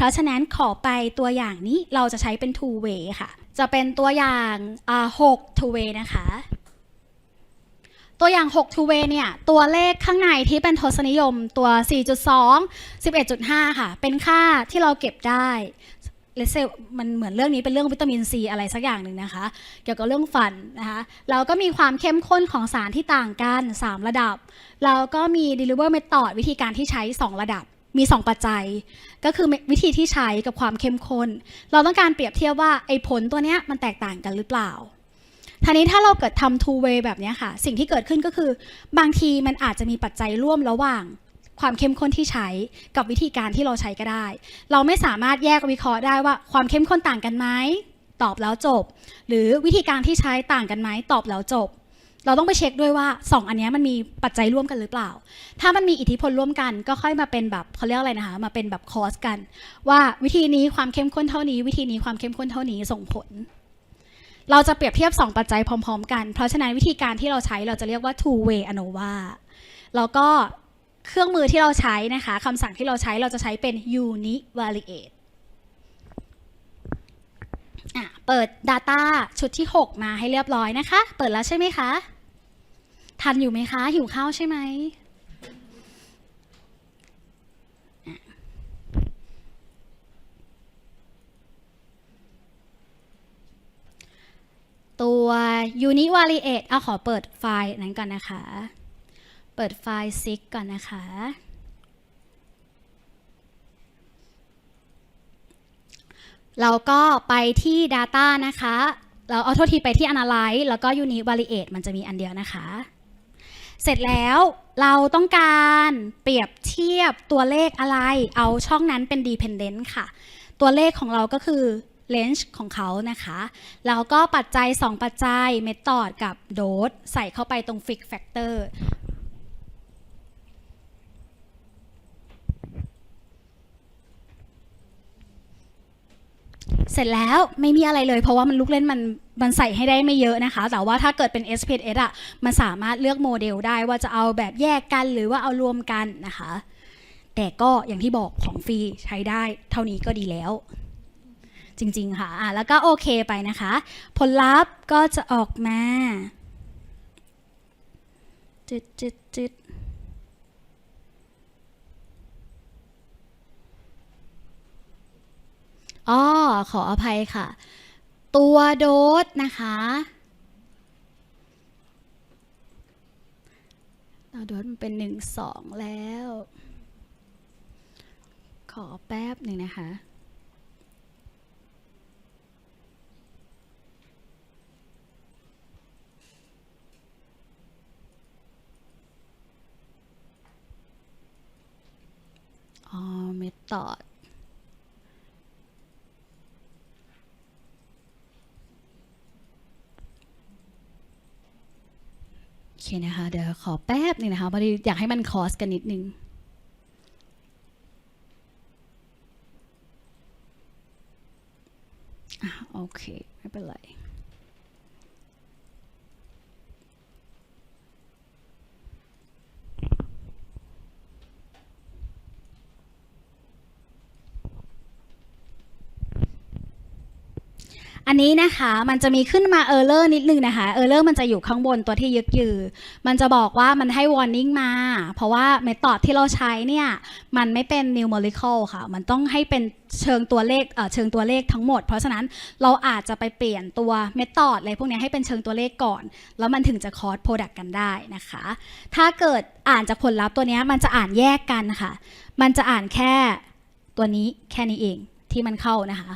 เพราะฉะนั้นขอไปตัวอย่างนี้เราจะใช้เป็น two way ค่ะ จะเป็นตัวอย่าง6 two way นะคะ ตัวอย่าง 6 two way เนี่ย ตัวเลขข้างในที่เป็นทศนิยมตัว 4.2 11.5 ค่ะ เป็นค่าที่เราเก็บได้เลเซมันเหมือนเรื่องนี้เป็นเรื่องวิตามินซีอะไรสักอย่างหนึ่งนะคะ เกี่ยวกับเรื่องฟันนะคะแล้วก็มีความเข้มข้นของสารที่ต่างกัน 3 ระดับแล้วก็มี deliver method วิธีการที่ใช้ 2 ระดับ มี 2 ปัจจัย ก็คือวิธีที่ใช้กับความเข้มข้น เราต้องการเปรียบเทียบว่าไอ้ผลตัวเนี้ยมันแตกต่างกันหรือเปล่าทีนี้ถ้าเราเกิดทำ two way แบบเนี้ยค่ะ สิ่งที่เกิดขึ้นก็คือ บางทีมันอาจจะมีปัจจัยร่วมระหว่าง ความเข้มข้นที่ใช้กับวิธีการที่เราใช้ก็ได้ เราไม่สามารถแยกวิเคราะห์ได้ว่าความเข้มข้นต่างกันไหมตอบแล้วจบ หรือวิธีการที่ใช้ต่างกันไหมตอบแล้วจบ เราต้องไปเช็คด้วยว่าสองอันนี้มันมีปัจจัยร่วมกันหรือเปล่า ถ้ามันมีอิทธิพลร่วมกันก็ค่อยมาเป็นแบบเขาเรียกอะไรนะคะมาเป็นแบบคอสกัน ว่าวิธีนี้ความเข้มข้นเท่านี้ วิธีนี้ความเข้มข้นเท่านี้ส่งผล เราจะเปรียบเทียบ 2 ปัจจัยพร้อม ๆ กัน เพราะฉะนั้นวิธีการที่เราใช้เราจะเรียกว่า two way ANOVA แล้วก็เครื่องมือที่เราใช้นะคะคำสั่งที่เราใช้เราจะใช้เป็น univariate อะ เปิด Data ชุดที่ 6 มาให้เรียบร้อยนะคะ เปิดแล้วใช่ไหมคะ ทันอยู่ไหมคะ หิวข้าวใช่ไหม ตัว univariate เอาขอเปิดไฟล์นั้นก่อนนะคะ เปิดไฟล์ zip ก่อนนะคะ เราก็ไปที่ Data นะคะเราเอาโทษทีไปที่ Analyze แล้วก็ Univariate มันจะมีอันเดียวนะคะ เสร็จแล้วเราต้องการเปรียบเทียบตัวเลขอะไร เอาช่องนั้นเป็น Dependent ค่ะ ตัวเลขของเราก็คือ range ของเขานะคะ แล้วก็ปัจจัย 2 ปัจจัย method กับ dose ใส่เข้าไปตรง fix factor เสร็จแล้วไม่มีอะไรเลยเพราะว่ามันลูกเล่นมันมันใส่ให้ได้ไม่เยอะนะคะ แต่ว่าถ้าเกิดเป็น SPSS อะมันสามารถเลือกโมเดลได้ว่าจะเอาแบบแยกกันหรือว่าเอารวมกันนะคะ แต่ก็อย่างที่บอกของฟรีใช้ได้เท่านี้ก็ดีแล้ว จริงๆค่ะอะ แล้วก็โอเคไปนะคะ ผลลัพธ์ก็จะออกมาจึดจึดจึด อ้อ ขออภัยค่ะ ตัวโดสนะคะ ตัวโดสมันเป็นหนึ่งสองแล้ว ขอแป๊บหนึ่งนะคะอ๋อเมธอด เคนะคะเดี๋ยวขอแป๊บหนึงนะคะพอดีอยากให้มันคอสกันนิดนึงอะโอเค ไม่เป็นไร อันนี้นะคะมันจะมีขึ้นมาเออร์เลอร์นิดนึงนะคะเออร์เลอร์มันจะอยู่ข้างบนตัวที่ยึกยือ มันจะบอกว่ามันให้ warning มา เพราะว่าเมธอดที่เราใช้เนี่ย มันไม่เป็น numerical ค่ะ มันต้องให้เป็นเชิงตัวเลขเออเชิงตัวเลขทั้งหมด เพราะฉะนั้นเราอาจจะไปเปลี่ยนตัวเมธอดอะไรพวกนี้ให้เป็นเชิงตัวเลขก่อน แล้วมันถึงจะคอร์สโปรดักต์กันได้นะคะ ถ้าเกิดอ่านจากผลลัพธ์ตัวนี้มันจะอ่านแยกกันค่ะ มันจะอ่านแค่ตัวนี้แค่นี้เองที่มันเข้านะคะ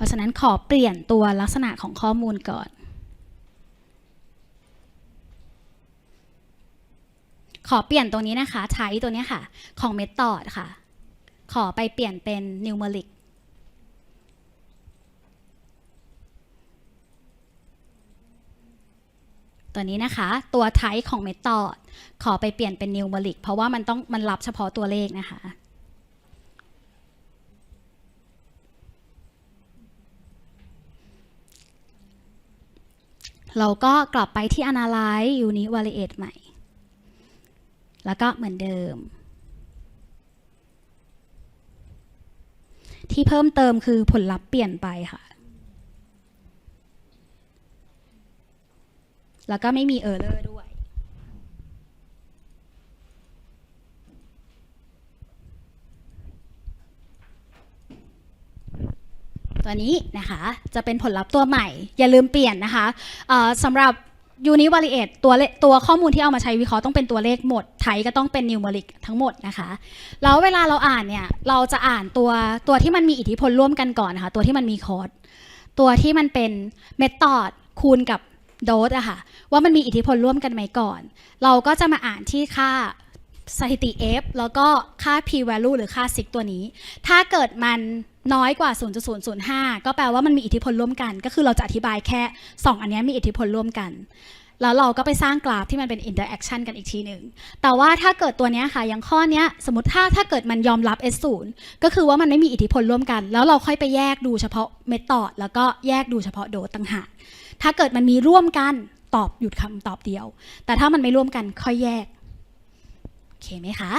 ราะฉะนั้นขอเปลี่ยนตัวลักษณะของข้อมูลก่อน ขอเปลี่ยนตัวนี้นะคะ ใช้ตัวนี้ค่ะ ของ Method ค่ะ ขอไปเปลี่ยนเป็น Numeric ตัวนี้นะคะ ตัว type ของ Method ขอไปเปลี่ยนเป็น Numeric เพราะว่ามันต้องมันรับเฉพาะตัวเลขนะคะ เราก็กลับไปที่ analyze univalidate ใหม่ แล้วก็เหมือนเดิม ที่เพิ่มเติมคือผลลัพธ์เปลี่ยนไปค่ะ แล้วก็ไม่มี error ด้วย ตัวนี้นะคะ จะเป็นผลลัพธ์ตัวใหม่ อย่าลืมเปลี่ยนนะคะสำหรับ univariate ตัวตัวข้อมูลที่เอามาใช้วิเคราะห์ต้องเป็นตัวเลขหมด ไทยก็ต้องเป็น numeric ทั้งหมดนะคะ แล้วเวลาเราอ่านเนี่ย เราจะอ่านตัวตัวที่มันมีอิทธิพลร่วมกันก่อนนะคะ ตัวที่มันมีคอร์ดตัวที่มันเป็นเมธอดคูณกับโดสอะค่ะ ว่ามันมีอิทธิพลร่วมกันไหมก่อน เราก็จะมาอ่านที่ค่าสถิติ f แล้วก็ค่า p value หรือค่า sig ตัวนี้ ถ้าเกิดมัน น้อยกว่า 0.005 ก็แปลว่ามันมีอิทธิพลร่วมกัน ก็คือเราจะอธิบายแค่ 2 อันนี้มีอิทธิพลร่วมกัน แล้วเราก็ไปสร้างกราฟที่มันเป็น interaction กันอีกทีหนึ่ง แต่ว่าถ้าเกิดตัวนี้ค่ะ อย่างข้อนี้สมมติถ้าถ้าเกิดมันยอมรับ S0 ก็คือว่ามันไม่มีอิทธิพลร่วมกัน แล้วเราค่อยไปแยกดูเฉพาะเมธอดแล้วก็แยกดูเฉพาะโดสต่างหาก ถ้าเกิดมันมีร่วมกันตอบหยุดคำตอบเดียว แต่ถ้ามันไม่ร่วมกันค่อยแยก โอเคไหมคะ